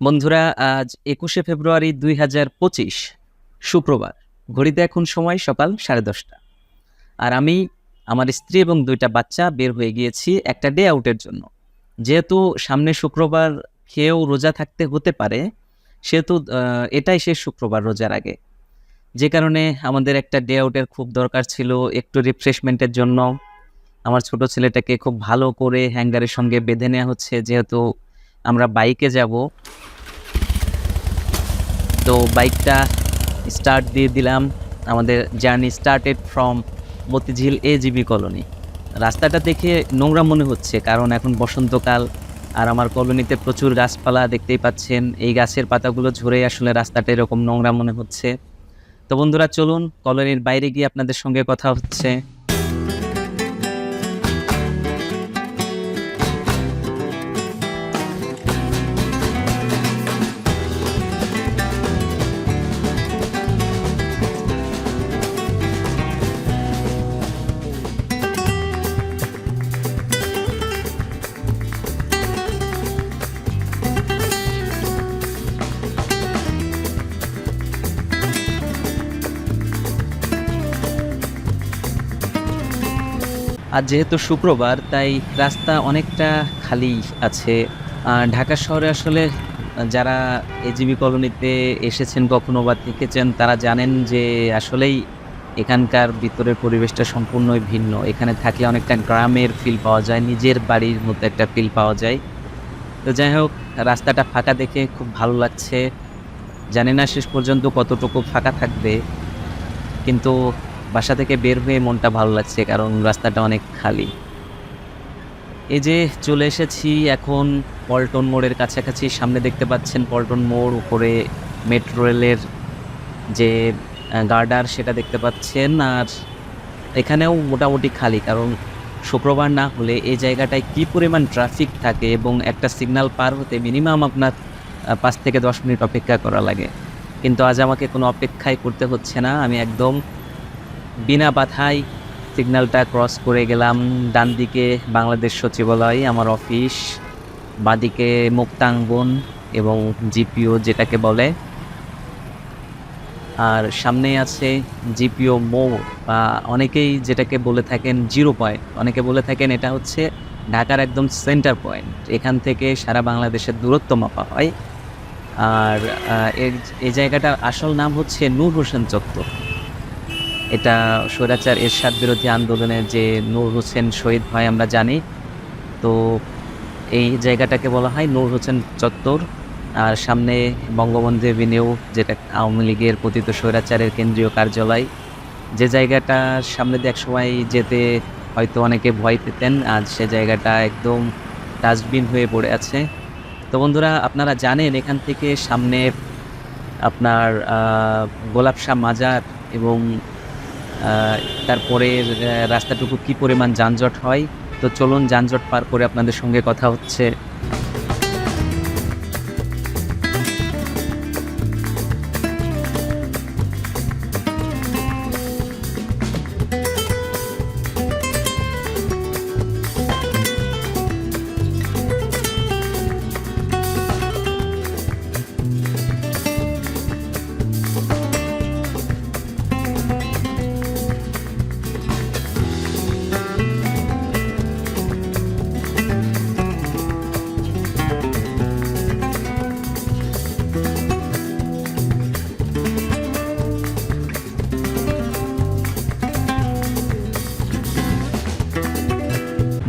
বন্ধুরা, আজ একুশে ফেব্রুয়ারি দুই হাজার পঁচিশ, শুক্রবার। ঘড়িতে এখন সময় সকাল সাড়ে দশটা। আর আমি, আমার স্ত্রী এবং দুইটা বাচ্চা বের হয়ে গিয়েছি একটা ডে আউটের জন্য। যেহেতু সামনে শুক্রবার খেয়েও রোজা থাকতে হতে পারে, সেহেতু এটাই শেষ শুক্রবার রোজার আগে। যে কারণে আমাদের একটা ডে আউটের খুব দরকার ছিল একটু রিফ্রেশমেন্টের জন্য। আমার ছোট ছেলেটাকে খুব ভালো করে হ্যাঙ্গারের সঙ্গে বেঁধে নেওয়া হচ্ছে, যেহেতু আমরা বাইকে যাব। তো বাইকটা স্টার্ট দিয়ে দিলাম। আমাদের journey started from Motijheel A GB colony রাস্তাটা দেখে নোংরা মনে হচ্ছে, কারণ এখন বসন্তকাল। আর আমার কলোনিতে প্রচুর গাছপালা দেখতেই পাচ্ছেন। এই গাছের পাতাগুলো ঝরে আসলে রাস্তাটা এরকম নোংরা মনে হচ্ছে। তো বন্ধুরা, চলুন কলোনির বাইরে গিয়ে আপনাদের সঙ্গে কথা হচ্ছে। আর যেহেতু শুক্রবার, তাই রাস্তা অনেকটা খালি আছে। ঢাকা শহরে আসলে যারা এজিবি কলোনিতে এসেছেন কখনো বা থেকেছেন, তারা জানেন যে আসলেই এখানকার ভিতরের পরিবেশটা সম্পূর্ণই ভিন্ন। এখানে থাকলে অনেকটা গ্রামের ফিল পাওয়া যায়, নিজের বাড়ির মতো একটা ফিল পাওয়া যায়। তো যাই হোক, রাস্তাটা ফাঁকা দেখে খুব ভালো লাগছে। জানি না শেষ পর্যন্ত কতটুকু ফাঁকা থাকবে, কিন্তু বাসা থেকে বের হয়ে মনটা ভালো লাগছে, কারণ রাস্তাটা অনেক খালি। এই যে চলে এসেছি এখন পল্টন মোড়ের কাছাকাছি, সামনে দেখতে পাচ্ছেন পল্টন মোড়, উপরে মেট্রো রেলের যে গার্ডার সেটা দেখতে পাচ্ছেন। আর এখানেও মোটামুটি খালি, কারণ শুক্রবার না হলে এই জায়গাটায় কী পরিমাণ ট্রাফিক থাকে এবং একটা সিগন্যাল পার হতে মিনিমাম আপনার পাঁচ থেকে দশ মিনিট অপেক্ষা করা লাগে। কিন্তু আজ আমাকে কোনো অপেক্ষাই করতে হচ্ছে না, আমি একদম বিনা বাধাই সিগন্যালটা ক্রস করে গেলাম। ডান দিকে বাংলাদেশ সচিবালয়, আমার অফিস, বাঁদিকে মুক্তাঙ্গন এবং জিপিও যেটাকে বলে। আর সামনে আছে জিপিও মো বা অনেকেই যেটাকে বলে থাকেন জিরো পয়েন্ট। অনেকে বলে থাকেন এটা হচ্ছে ঢাকার একদম সেন্টার পয়েন্ট। এখান থেকে সারা বাংলাদেশের দূরত্ব মাপা হয়। আর এই জায়গাটার আসল নাম হচ্ছে নূর হোসেন চত্বর। এটা স্বৈরাচার এরশাদ বিরোধী আন্দোলনে যে নূর হোসেন শহীদ হয় আমরা জানি। তো এই জায়গাটাকে বলা হয় নূর হোসেন চত্বর। আর সামনে বঙ্গবন্ধু এভিনিউ যেটা আওয়ামী লীগের পতিত স্বৈরাচারের কেন্দ্রীয় কার্যালয়। যে জায়গাটার সামনে দিয়ে একসময় যেতে হয়তো অনেকে ভয় পেতেন আজ সে জায়গাটা একদম ডাস্টবিন হয়ে পড়ে আছে। তো বন্ধুরা আপনারা জানেন এখান থেকে সামনে আপনার আহ, গোলাপ শাহ মাজার এবং তারপরে রাস্তাটুকু কি পরিমাণ যানজট হয়? তো চলুন যানজট পার করে আপনাদের সঙ্গে কথা হচ্ছে।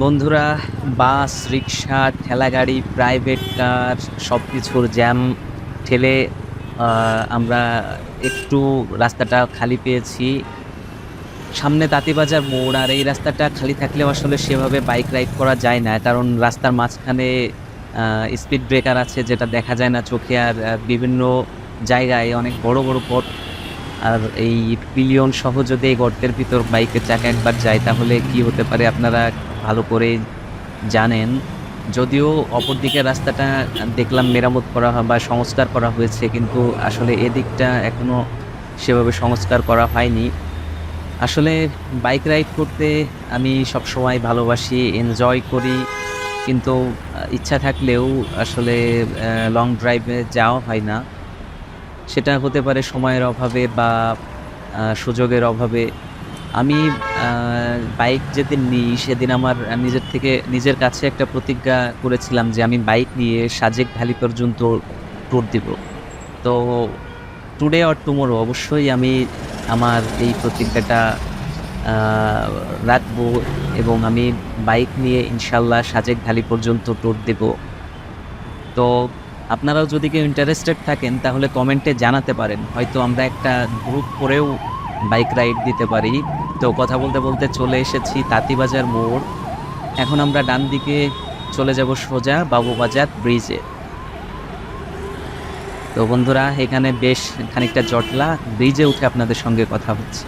বন্ধুরা, বাস, রিক্সা, ঠেলাগাড়ি প্রাইভেট কার সব কিছুর জ্যাম ঠেলে আমরা একটু রাস্তাটা খালি পেয়েছি। সামনে তাঁতিবাজার মোড়, আর এই রাস্তাটা খালি থাকলেও আসলে সেভাবে বাইক রাইড করা যায় না, কারণ রাস্তার মাঝখানে স্পিড ব্রেকার আছে যেটা দেখা যায় না চোখে, আর বিভিন্ন জায়গায় অনেক বড় বড় পথ। আর এই পিলিয়ন সহ যদি এই গর্তের ভিতর বাইকের চাকা একবার যায়, তাহলে কি হতে পারে আপনারা ভালো করে জানেন। যদিও অপরদিকে রাস্তাটা দেখলাম মেরামত করা বা সংস্কার করা হয়েছে, কিন্তু আসলে এদিকটা এখনও সেভাবে সংস্কার করা হয়নি। আসলে বাইক রাইড করতে আমি সব সময় ভালোবাসি, এনজয় করি, কিন্তু ইচ্ছা থাকলেও আসলে লং ড্রাইভে যাওয়া হয় না। সেটা হতে পারে সময়ের অভাবে বা সুযোগের অভাবে। আমি বাইক যেদিন নিই, সেদিন আমার নিজের থেকে, নিজের কাছে একটা প্রতিজ্ঞা করেছিলাম যে আমি বাইক নিয়ে সাজেক ভ্যালি পর্যন্ত ট্যুর দিব। তো টুডে অর টুমোরো অবশ্যই আমি আমার এই প্রতিজ্ঞাটা রাখব এবং আমি বাইক নিয়ে ইনশাল্লাহ সাজেক ভ্যালি পর্যন্ত ট্যুর দেব। তো আপনারাও যদি কেউ ইন্টারেস্টেড থাকেন, তাহলে কমেন্টে জানাতে পারেন। হয়তো আমরা একটা গ্রুপ করেও বাইক রাইড দিতে পারি। তো কথা বলতে বলতে চলে এসেছি তাঁতিবাজার মোড়। এখন আমরা ডান দিকে চলে যাব সোজা বাবুবাজার ব্রিজে। তো বন্ধুরা, এখানে বেশ খানিকটা জটলা, ব্রিজে উঠে আপনাদের সঙ্গে কথা হচ্ছে।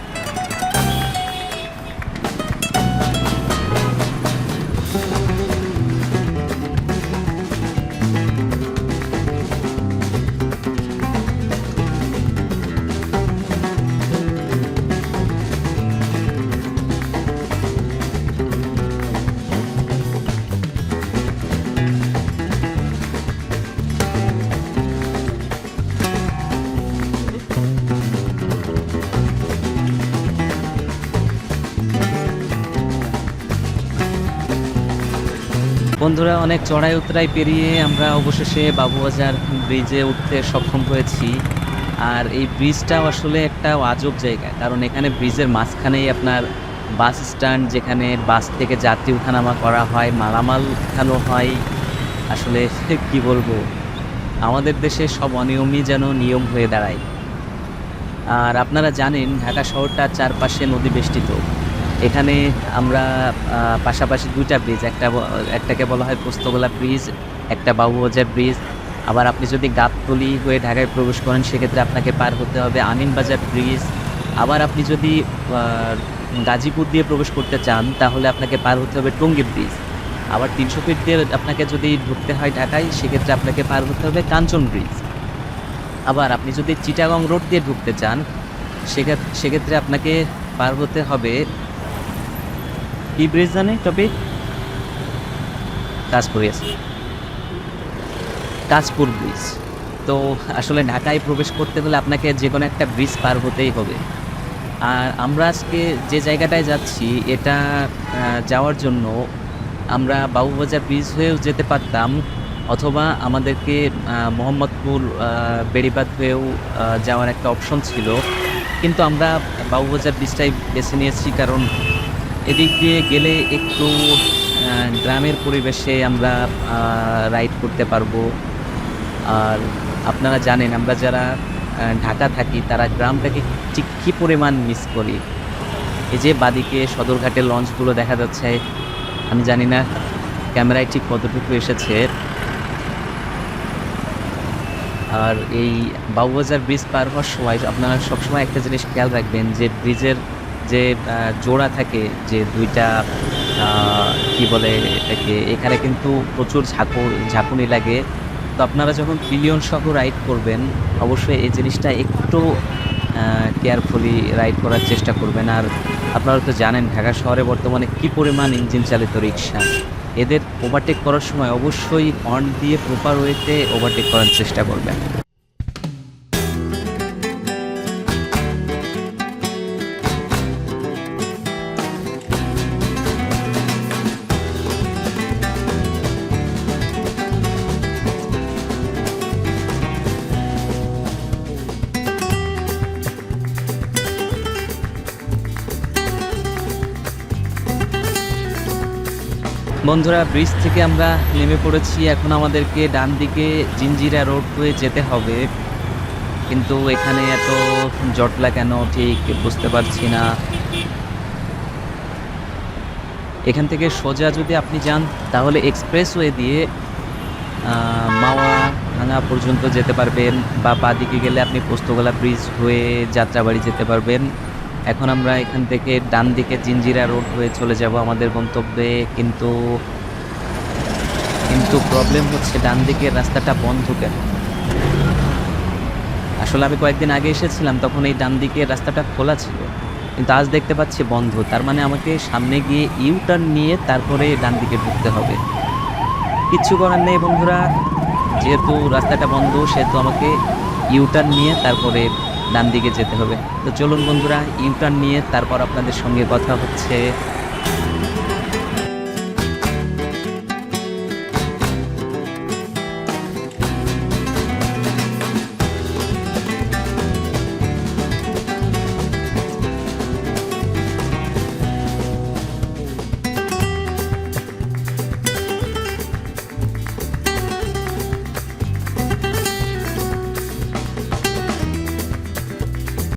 বন্ধুরা, অনেক চড়াই উতরাই পেরিয়ে আমরা অবশেষে বাবুবাজার ব্রিজে উঠতে সক্ষম হয়েছি। আর এই ব্রিজটাও আসলে একটা আজব জায়গা, কারণ এখানে ব্রিজের মাঝখানেই আপনার বাস স্ট্যান্ড যেখানে বাস থেকে যাত্রী উঠানামা করা হয়, মালামাল উঠানো হয়। আসলে কি বলব, আমাদের দেশে সব অনিয়মই যেন নিয়ম হয়ে দাঁড়ায়। আর আপনারা জানেন, ঢাকা শহরটার চারপাশে নদী বেষ্টিত। এখানে আমরা পাশাপাশি দুইটা ব্রিজ একটা একটাকে বলা হয় পোস্তগোলা ব্রিজ একটা বাবুবাজার ব্রিজ আবার আপনি যদি গাবতলি হয়ে ঢাকায় প্রবেশ করেন, সেক্ষেত্রে আপনাকে পার হতে হবে আমিনবাজার ব্রিজ আবার আপনি যদি গাজীপুর দিয়ে প্রবেশ করতে চান, তাহলে আপনাকে পার হতে হবে টঙ্গী ব্রিজ আবার তিনশো ফিট দিয়ে আপনাকে যদি ঢুকতে হয় ঢাকায়, সেক্ষেত্রে আপনাকে পার হতে হবে কাঞ্চন ব্রিজ আবার আপনি যদি চিটাগং রোড দিয়ে ঢুকতে চান সেক্ষেত্রে সেক্ষেত্রে আপনাকে পার হতে হবে কি ব্রিজ জানে topic Kajpur yes. Kajpur bridge তো আসলে ঢাকায় প্রবেশ করতে হলে আপনাকে যে কোনো একটা ব্রিজ পার হতেই হবে। আর আমরা আজকে যে জায়গাটায় যাচ্ছি এটা যাওয়ার জন্য আমরা বাবুবাজার ব্রিজ হয়েও যেতে পারতাম অথবা আমাদেরকে মোহাম্মদপুর আহ, বেড়িবাঁধ হয়েও যাওয়ার একটা অপশন ছিল। কিন্তু আমরা বাবুবাজার ব্রিজটাই বেছে নিয়েছি কারণ এদিক দিয়ে গেলে একটু গ্রামের পরিবেশে আমরা রাইড করতে পারব। আর আপনারা জানেন, আমরা যারা ঢাকা থাকি, তারা গ্রামটাকে ঠিক কী পরিমাণ মিস করি। এই যে বাদিকে সদরঘাটের লঞ্চগুলো দেখা যাচ্ছে, আমি জানি না ক্যামেরায় ঠিক কতটুকু এসেছে। আর এই বাবুবাজার ব্রিজ পার হওয়ার সময়, আপনারা সবসময় একটা জিনিস খেয়াল রাখবেন যে ব্রিজের যে জোড়া থাকে যে দুইটা কি বলে এটাকে, এখানে কিন্তু প্রচুর ঝাঁকু ঝাঁকুনি লাগে। তো আপনারা যখন পিলিয়ন সহ রাইড করবেন, অবশ্যই এই জিনিসটা একটু কেয়ারফুলি রাইড করার চেষ্টা করবেন। আর আপনারা তো জানেন, ঢাকা শহরে বর্তমানে কি পরিমাণ ইঞ্জিন চালিত রিক্সা এদের ওভারটেক করার সময় অবশ্যই হর্ন দিয়ে প্রপার ওয়েতে ওভারটেক করার চেষ্টা করবেন। বন্ধুরা, ব্রিজ থেকে আমরা নেমে পড়েছি। এখন আমাদেরকে ডান দিকে জিঞ্জিরা রোড হয়ে যেতে হবে। কিন্তু এখানে এত জটলা কেন? ঠিক বুঝতে পারছি না। এখান থেকে সোজা যদি আপনি যান, তাহলে এক্সপ্রেসওয়ে দিয়ে মাওয়া ভাঙা পর্যন্ত যেতে পারবেন বা বাদিকে গেলে আপনি পোস্তগোলা ব্রিজ হয়ে যাত্রাবাড়ি যেতে পারবেন। এখন আমরা এখান থেকে ডান দিকে জিঞ্জিরা রোড হয়ে চলে যাব আমাদের গন্তব্যে, কিন্তু কিন্তু প্রবলেম হচ্ছে ডান দিকের রাস্তাটা বন্ধ কেন? আসলে আমি কয়েকদিন আগে এসেছিলাম, তখন এই ডান দিকের রাস্তাটা খোলা ছিল, কিন্তু আজ দেখতে পাচ্ছি বন্ধ। তার মানে আমাকে সামনে গিয়ে ইউ টার্ন নিয়ে তারপরে ডান দিকে ঢুকতে হবে। কিচ্ছু করার নেই বন্ধুরা, যেহেতু রাস্তাটা বন্ধ, সেহেতু আমাকে ইউ টার্ন নিয়ে তারপরে ডান দিকে যেতে হবে। তো চলুন বন্ধুরা ইউটার্ন নিয়ে তারপর আপনাদের সঙ্গে কথা হচ্ছে